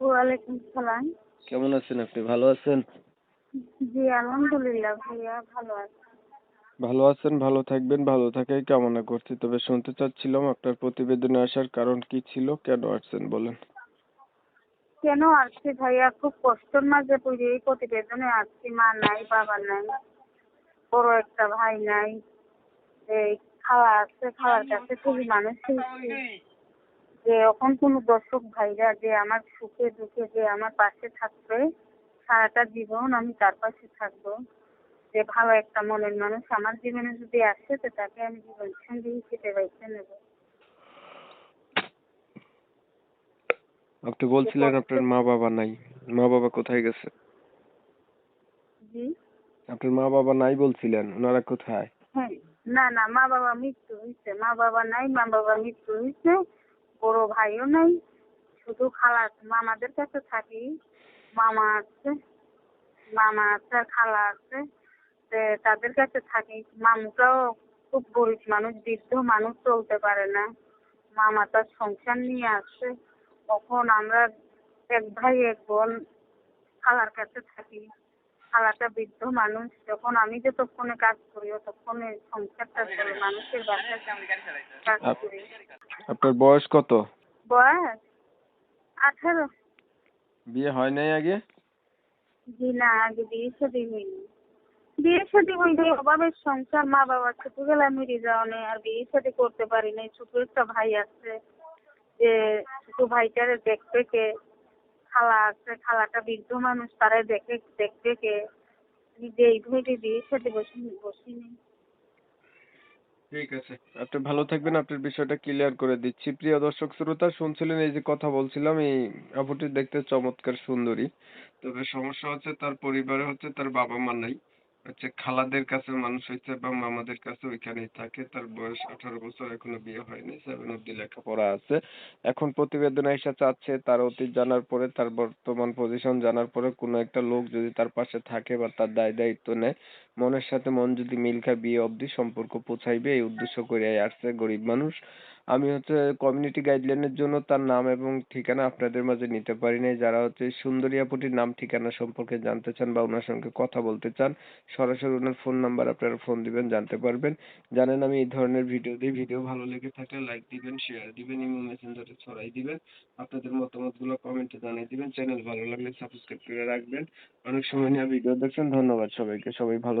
ওয়ালাইকুম সালাম। কেমন আছেন আপনি? ভালো আছেন? জি আলহামদুলিল্লাহ ভাইয়া ভালো আছি। ভালো আছেন ভালো থাকবেন ভালো থাকাই কামনা করছি। তবে শুনতে চাচ্ছিলাম আপনার প্রতিবেদনে আসার কারণ কি ছিল? কেন আসছেন বলেন। কেন আসছি ভাইয়া? খুব কষ্টের মাঝে পড়ে এই প্রতিবেদনে আসছি। মা নাই বাবা নাই বড় একটা ভাই নাই। এই খাওয়া আছে খাওয়ার কাছে খুবই মানুষ যে এখন কোনো দর্শক ভাইরা যে আমার সুখে দুঃখে যে আমার পাশে থাকবে সারাটা জীবন আমি তার পাশে থাকব। যে ভালো একটা মনের মানুষ আমার জীবনে যদি আসে তো তাকে আমি জীবন সঙ্গী হিসেবে বেছে নেব। আপনি বলছিলেন আপনার মা বাবা নাই। মা বাবা কোথায় গেছে? জি? আপনার মা বাবা নাই বলছিলেন ওনারা কোথায়? হ্যাঁ না না মা বাবা মৃত্যু হয়েছে। মা বাবা নাই মা বাবা মৃত্যু হয়েছে। বড় ভাইও নেই, শুধু খালা, মামাদের কাছে থাকি। মামা আছে মামা আছে, খালা আছে তাদের কাছে থাকি। মামুটাও খুব গরিব মানুষ, বৃদ্ধ মানুষ চলতে পারে না। মামা তার সংসার নিয়ে আসছে তখন আমরা এক ভাই, এক বোন খালার কাছে থাকি। খালাটা বৃদ্ধ মানুষ যখন আমি যতক্ষণে কাজ করি ততক্ষণে সংসারটা চলে মানুষের বাসায় কাজ করি আপনার বয়স কত? বয়স আঠারো। বিয়ে হয় নাই আগে? জি না আগে বিয়ে শাদী হয়নি। বিয়ে শাদী হইলে অভাবের সংসার মা বাবা ছোটবেলায় মেরে যাওয়া নেই আর বিয়ে শাদী করতে পারি নাই। ছোট একটা ভাই আছে যে ছোট ভাইটারে দেখবে কে খালা আছে খালাটা বৃদ্ধ মানুষ তারা দেখে দেখতে কে? নিজে এই দিয়ে বসে বসে বসিনি ঠিক আছে। আপনি ভালো থাকবেন, আপনার বিষয়টা ক্লিয়ার করে দিচ্ছি। প্রিয় দর্শক, শ্রোতা, শুনছিলেন এই যে কথা বলছিলাম, এই আপুটি দেখতে চমৎকার সুন্দরী। তবে সমস্যা হচ্ছে, তার পরিবারে হচ্ছে তার বাবা মা নাই। হচ্ছে খালাদের কাছে মানুষ হয়েছে বা মামাদের কাছে ওইখানেই থাকে। তার বয়স আঠারো বছর, এখনও বিয়ে হয়নি সেভেন অব্দি লেখাপড়া আছে। এখন প্রতিবেদনে এসে চাচ্ছে তার অতীত জানার পরে, তার বর্তমান পজিশন জানার পরে কোনো একটা লোক যদি তার পাশে থাকে বা তার দায় দায়িত্ব নেয় মনের সাথে মন যদি মিল খায়, বিয়ে অবধি সম্পর্ক পৌঁছাইবে, এই উদ্দেশ্য করে আসছে গরিব মানুষ। আমি হচ্ছে কমিউনিটি গাইডলাইনের জন্য তার নাম এবং ঠিকানা আপনাদের মাঝে নিতে পারি নাই। যারা হচ্ছে সুন্দরী আপুটির নাম, ঠিকানা সম্পর্কে জানতে চান বা ওনার সঙ্গে কথা বলতে চান, সরাসরি ওনার ফোন নাম্বার আপনারা ফোন দিবেন, জানতে পারবেন। জানেন আমি এই ধরনের ভিডিও দিই। ভিডিও ভালো লেগে থাকলে লাইক দিবেন শেয়ার দিবেন ইমো মেসেঞ্জারে ছড়াই দিবেন, আপনাদের মতামতগুলো কমেন্টে জানিয়ে দিবেন। চ্যানেল ভালো লাগলে সাবস্ক্রাইব করে রাখবেন। অনেক সময় নিয়ে ভিডিও দেখছেন। ধন্যবাদ সবাইকে। সবাই ভালো